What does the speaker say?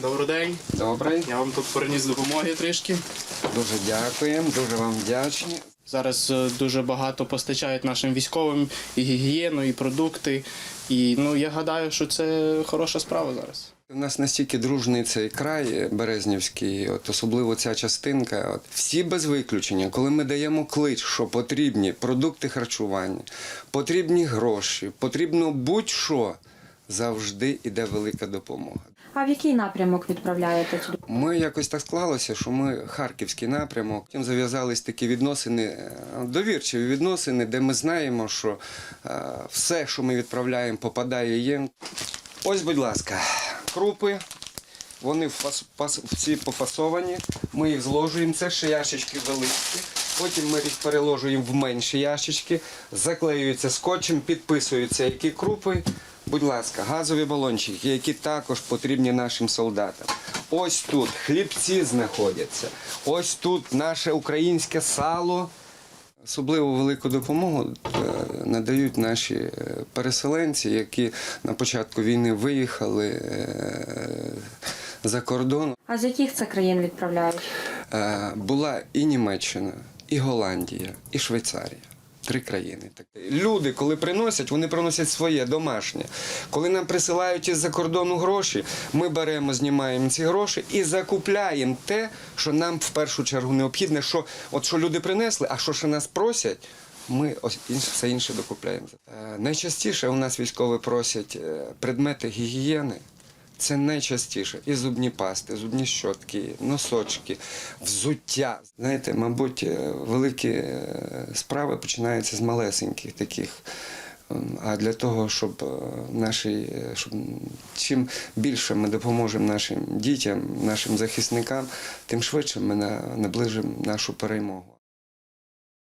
Добрий день. Добре, Я вам тут приніс допомоги трішки. дуже дякуємо, дуже вам вдячні. Зараз е, дуже багато постачають нашим військовим і гігієну, і продукти. І ну я гадаю, що це хороша справа зараз. У нас настільки дружний цей край Березнівський, от особливо ця частинка. От всі без виключення, коли ми даємо клич, що потрібні продукти харчування, потрібні гроші, потрібно будь-що, завжди йде велика допомога. А в який напрямок відправляєте? Ми якось так склалося, що ми харківський напрямок. Потім зав'язались такі відносини, е, довірчиві відносини, де ми знаємо, що е, все, що ми відправляємо, попадає їм. Ось, будь ласка, крупи. Вони фас- всі пофасовані. Ми їх зложуємо. Це ще ящички великі. Потім ми їх переложуємо в менші ящички, заклеюються скотчем, підписуються, які крупи. Будь ласка, газові балончики, які також потрібні нашим солдатам. Ось тут хлібці знаходяться. Ось тут наше українське сало. Особливо велику допомогу е, надають наші е, переселенці, які на початку війни виїхали е, за кордон. А з яких це країн відправляють? Була і Німеччина, і Голландія, і Швейцарія. Три країни. Люди, коли приносять, вони приносять своє домашнє. Коли нам присилають із-за кордону гроші, ми беремо, знімаємо ці гроші і закупляємо те, що нам в першу чергу необхідне. Що, от що люди принесли, а що ще нас просять, ми все інше докупляємо. Е, найчастіше у нас військові просять е, предмети гігієни. Це найчастіше і зубні пасти, зубні щотки, носочки, взуття. Знаєте, мабуть, е, великі е, справи починаються з малесеньких таких. А для того, щоб е, наші, щоб чим більше ми допоможемо нашим дітям, нашим захисникам, тим швидше ми наближимо нашу перемогу.